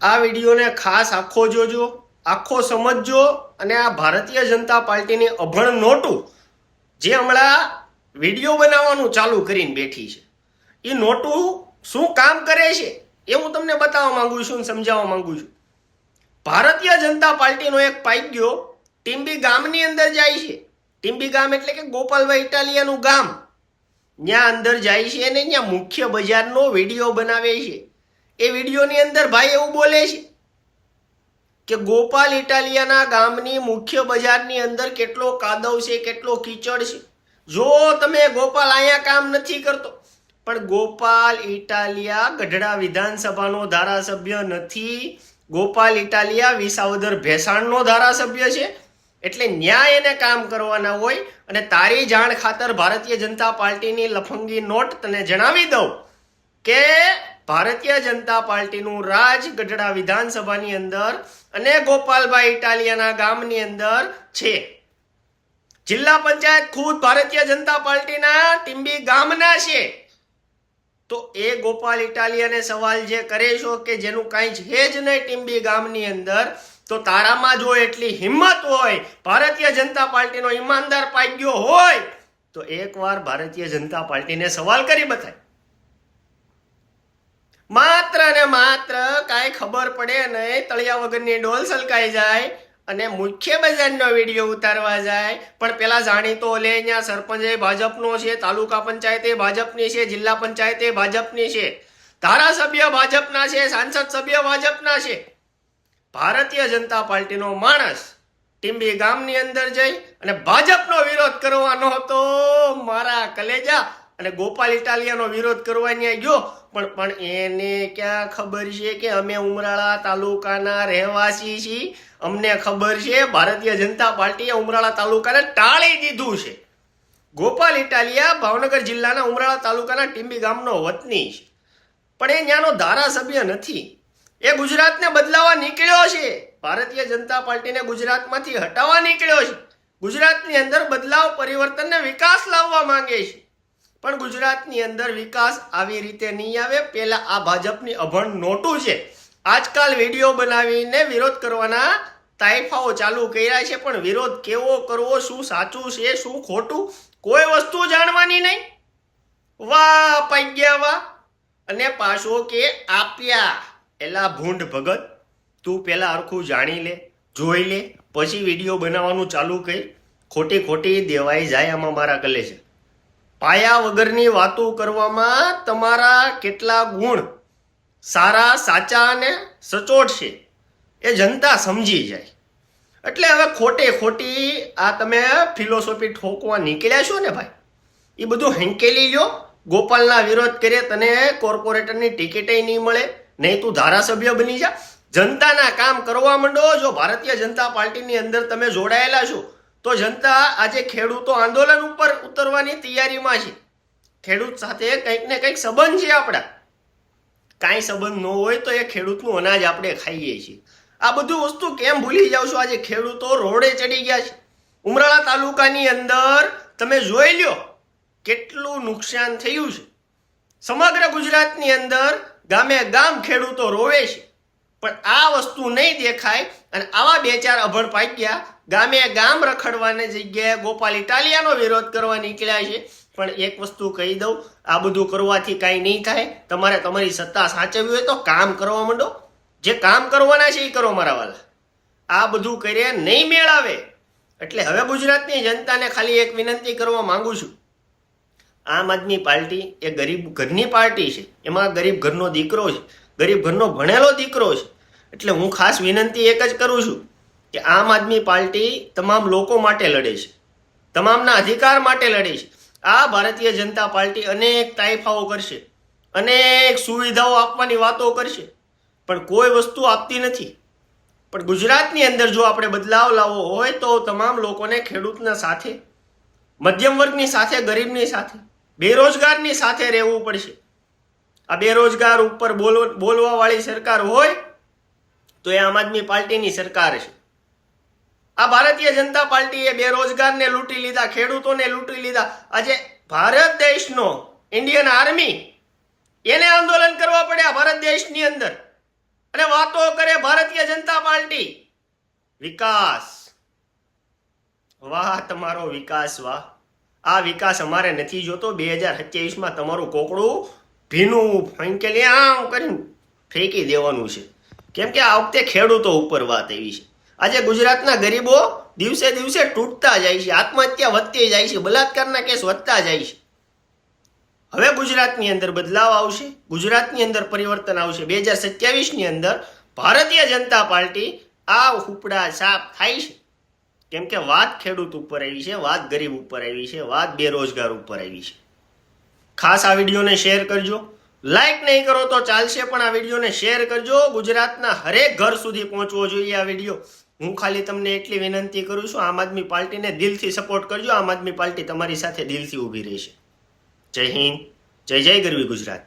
આ વિડીયોને ખાસ આખો જોજો, આખો સમજજો અને આ ભારતીય જનતા પાર્ટીની અભણ નોટું જે હમણાં વીડિયો બનાવવાનું ચાલુ કરીને બેઠી છે. એ નોટું શું કામ કરે છે એ હું તમને બતાવવા માંગુ છું સમજાવવા માંગુ છું. ભારતીય જનતા પાર્ટીનો એક પાઇગ્યો ટીમ્બી ગામની અંદર જાય છે. ટીમ્બી ગામ એટલે કે ગોપાલભાઈ ઇટાલિયાનું ગામ. ત્યાં અંદર જાય છે અને ત્યાં મુખ્ય બજારનો વીડિયો બનાવે છે. એ વિડીયોની અંદર ભાઈ એવું બોલે છે કે ગોપાલ ઇટાલિયાના ગામની મુખ્ય બજારની અંદર કેટલો કાદવ છે, કેટલો કીચડ છે. જો તમે ગોપાલ અહીંયા કામ નથી કરતો. પણ ગોપાલ ઇટાલિયા ગઢડા વિધાનસભાનો ધારાસભ્ય નથી. ગોપાલ ઇટાલિયા વિસાવદર ભેસાણનો ધારાસભ્ય છે. એટલે ન્યાય એને કામ કરવાના હોય અને તારી જાણ ખાતર ભારતીય જનતા પાર્ટીની લફંગી નોટ તને જણાવી દઉં. કે ભારતીય જનતા પાર્ટીનું રાજ ગઢડા વિધાનસભાની અંદર અને ગોપાલભાઈ ઇટાલિયાના ગામની અંદર છે. જિલ્લા પંચાયત ખુદ ભારતીય જનતા પાર્ટીના ટીમ્બી ગામના છે. તો એ ગોપાલ ઇટાલિયાને સવાલ જે કરે છો કે જેનું કાંઈ છે જ નહીં ટીમ્બી ગામની અંદર, તો તારામાં જો એટલી હિંમત હોય, ભારતીય જનતા પાર્ટીનો ઈમાનદાર પાગ્યો હોય, તો એકવાર ભારતીય જનતા પાર્ટીને સવાલ કરી બતાય. માત્ર ને માત્ર કાંઈ ખબર પડે નહીં, તળિયા વગરની ડોલ સલકાઈ જાય અને મુખ્ય બજારનો વીડિયો ઉતારવા જાય. પણ પેલા જાણીતો લે અહીંયા સરપંચ એ ભાજપનો છે, તાલુકા પંચાયતે ભાજપની છે, જિલ્લા પંચાયતે ભાજપની છે. ધારાસભ્ય ભાજપના છે, સાંસદ સભ્ય ભાજપના છે. ભારતીય જનતા પાર્ટીનો માણસ ટીમ્બી ગામની અંદર જઈ અને ભાજપનો વિરોધ કરવાનો હતો. મારા કલેજા અને ગોપાલ ઇટાલિયાનો વિરોધ કરવા ત્યાં ગયો. પણ પણ એને ક્યાં ખબર છે કે અમે ઉમરાળા તાલુકાના રહેવાસી છીએ? અમને ખબર છે ભારતીય જનતા પાર્ટીએ ઉમરાળા તાલુકાને ટાળી દીધું છે. ગોપાલ ઇટાલિયા ભાવનગર જિલ્લાના ઉમરાળા તાલુકાના ટીંબી ગામનો વતની છે. પણ એ ત્યાંનો ધારાસભ્ય નથી. એ ગુજરાતને બદલાવા નીકળ્યો છે. ભારતીય જનતા પાર્ટીને ગુજરાતમાંથી હટાવવા નીકળ્યો છે. ગુજરાતની અંદર બદલાવ પરિવર્તનને વિકાસ લાવવા માંગે છે. પણ ગુજરાતની અંદર વિકાસ આવી રીતે નહીં આવે. પહેલા આ ભાજપની અભણ નોટું છે. આજકાલ વીડિયો બનાવીને વિરોધ કરવાના તાઇફાઓ ચાલુ કર્યા છે. પણ વિરોધ કેવો કરવો, શું સાચું છે, શું ખોટું, કોઈ વસ્તુ જાણવાની નહીં. વાહ પૈગ્યા વાહ. અને પાછો કે આપ્યા. એલા ભૂંડ ભગત, તું પહેલાં આરખું જાણી લે, જોઈ લે. પછી વીડિયો બનાવવાનું ચાલુ કરી. ખોટી ખોટી દેવાઈ જાય આમાં મારા કલે છે. પાયા વગરની વાતો કરવામાં તમારા કેટલા ગુણ? સારા, સાચા અને સચોટ છે. એ જનતા સમજી જાય. એટલે હવે ખોટે ખોટી આ તમે ફિલોસોફી ઠોકવા નીકળ્યા છો ને ભાઈ? એ બધું હેંકેલી લ્યો. ગોપાલના વિરોધ કરે, તને કોર્પોરેટરની ટિકિટે નહીં મળે, નહીં તું ધારાસભ્ય બની જા. જનતાના કામ કરવા માંડો, જો ભારતીય જનતા પાર્ટીની અંદર તમે જોડાયેલા છો તો જનતા આજે ખેડૂતો આંદોલન ઉપર ઉતરવાની તૈયારીમાં છે. ખેડૂત સાથે કંઈક ને કંઈક સંબંધ છે આપણા. કાંઈ સંબંધ ન હોય તો એ ખેડૂતનું અનાજ આપણે ખાઈએ છીએ. આ બધું વસ્તુ કેમ ભૂલી જાવ છો? આજે ખેડૂતો રોડે ચડી ગયા છે. ઉમરાળા તાલુકાની અંદર તમે જોઈ લ્યો, કેટલું નુકસાન થયું છે. સમગ્ર ગુજરાતની અંદર ગામે ગામ ખેડૂતો રોવે છે. પણ આ વસ્તુ નહીં દેખાય અને આવા બે ચાર અભણ પાક્યા ગામે ગામ રખડવાની જગ્યાએ ગોપાલ ઇટાલિયાનો વિરોધ કરવા નીકળ્યા છે. પણ એક વસ્તુ કહી દઉં, આ બધું કરવાથી કાંઈ નહીં થાય. તમારે તમારી સત્તા સાચવવી હોય તો કામ કરવા માંડો. જે કામ કરવાના છે એ કરો મારા વાલા. આ બધું કરીએ નહીં મેળાવે. એટલે હવે ગુજરાતની જનતાને ખાલી એક વિનંતી કરવા માંગુ છું. આમ આદમી પાર્ટી એ ગરીબ ઘરની પાર્ટી છે. એમાં ગરીબ ઘરનો દીકરો છે. ગરીબ ઘરનો ભણેલો દીકરો છે. એટલે હું ખાસ વિનંતી એક જ કરું છું કે આમ આદમી પાર્ટી તમામ લોકો માટે લડે છે. તમામના અધિકાર માટે લડે છે. આ ભારતીય જનતા પાર્ટી અનેક તાઇફાઓ કરશે. અનેક સુવિધાઓ આપવાની વાતો કરશે. પણ કોઈ વસ્તુ આપતી નથી. પણ ગુજરાતની અંદર જો આપણે બદલાવ લાવવો હોય તો તમામ લોકોને ખેડૂતના સાથે, મધ્યમ વર્ગની સાથે, ગરીબની સાથે, બેરોજગારની સાથે રહેવું પડશે. આ બેરોજગાર ઉપર બોલ બોલવા વાળી સરકાર હોય, તો એ આમ આદમી પાર્ટીની સરકાર છે. આ ભારતીય જનતા પાર્ટીએ બેરોજગારને લૂંટી લીધા, ખેડૂતોને લૂંટી લીધા. આજે ભારત દેશનો, ઇન્ડિયન આર્મી, એને આંદોલન કરવા પડ્યા ભારત દેશની અંદર. અને વાતો કરે ભારતીય જનતા પાર્ટી. વિકાસ. વાહ, તમારો વિકાસ, વાહ. આ વિકાસ અમારે નથી જોતો. બે હજાર સત્યાવીસમાં તમારું કોકડું ભીનું ફંકેલી આમ કરીને ફેંકી દેવાનું છે. કેમ કે આ વખતે ખેડૂતો ઉપર વાત આવી છે. આજે ગુજરાતના ગરીબો દિવસે દિવસે તૂટતા જાય છે, આત્મહત્યા વધતી જાય છે, બલાત્કારના કેસ વધતા જાય છે. હવે ગુજરાતની અંદર બદલાવ આવશે, ગુજરાતની અંદર પરિવર્તન આવશે. બે હજાર સત્યાવીસની અંદર ભારતીય જનતા પાર્ટી આ ઉપડા સાફ થાય છે. કેમ કે વાત ખેડૂત ઉપર આવી છે, વાત ગરીબ ઉપર આવી છે, વાત બેરોજગાર ઉપર આવી છે. ખાસ આ વિડીયોને શેર કરજો. લાઈક નહીં કરો તો ચાલશે, પણ આ વિડીયોને શેર કરજો. ગુજરાતના હરેક ઘર સુધી પહોંચવો જોઈએ આ વીડિયો. હું ખાલી તમને એટલી વિનંતી કરું છું, આમ આદમી પાર્ટીને દિલથી સપોર્ટ કરજો. આમ આદમી પાર્ટી તમારી સાથે દિલથી ઊભી રહેશે. જય હિન્દ, જય જય ગરવી ગુજરાત.